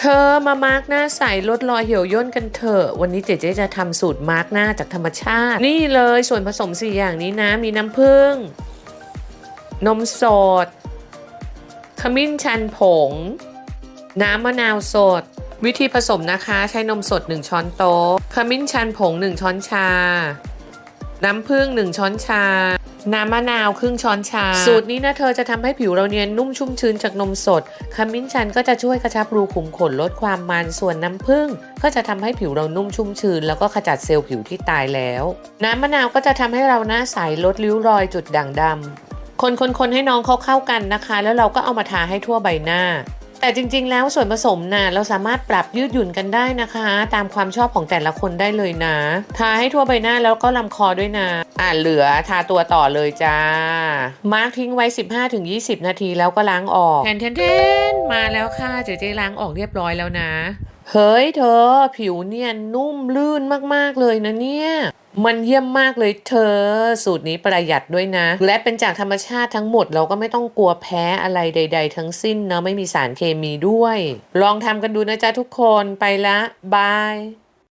เธอมามาร์กหน้าใสลดรอยเหี่ยวย่นกันเถอะ วันนี้เจ๊เจ๊จะทำสูตรมาร์กหน้าจากธรรมชาติ นี่เลยส่วนผสม 4 อย่างนี้นะ มีน้ำผึ้ง นมสด ขมิ้นชันผง น้ำมะนาวสด วิธีผสมนะคะใช้นมสด 1 ช้อนโต๊ะ ขมิ้นชันผง 1 ช้อนชา น้ำผึ้ง 1 ช้อนชา น้ำมะนาวครึ่งช้อนชา สูตรนี้นะเธอจะทำให้ผิวเราเนียนนุ่มชุ่มชื้นจากนมสด ขมิ้นชันก็จะช่วยกระชับรูขุมขนลดความมันส่วนน้ำผึ้งก็จะทำให้ผิวเรานุ่มชุ่มชื้น แล้วก็ขจัดเซลล์ผิวที่ตายแล้ว น้ำมะนาวก็จะทำให้เราหน้าใสลดริ้วรอยจุดด่างดำคนคนคนให้น้องเขาเข้ากันนะคะ แล้วเราก็เอามาทาให้ทั่วใบหน้า แต่จริงๆ แล้วส่วนผสมน่ะเราสามารถปรับยืดหยุ่นกันได้นะคะ ตามความชอบของแต่ละคนได้เลยนะ ทาให้ทั่วใบหน้าแล้วก็ลำคอด้วยนะอ่าเหลือทาตัวต่อเลยจ้า มาร์กทิ้งไว้ 15-20 นาทีแล้วก็ล้างออกแทนแทนๆมาแล้วค่ะเจ๊เจ๊ล้างออกเรียบร้อยแล้วนะ เฮ้ยเธอ ผิวเนี่ยนุ่มลื่นมากๆเลยนะเนี่ยมันเยี่ยมมากเลยเธอ สูตรนี้ประหยัดด้วยนะ และเป็นจากธรรมชาติทั้งหมดเราก็ไม่ต้องกลัวแพ้อะไรใด ๆ ทั้งสิ้นเนาะไม่มีสารเคมีด้วย ลองทำกันดูนะจ๊ะทุกคนไปละบาย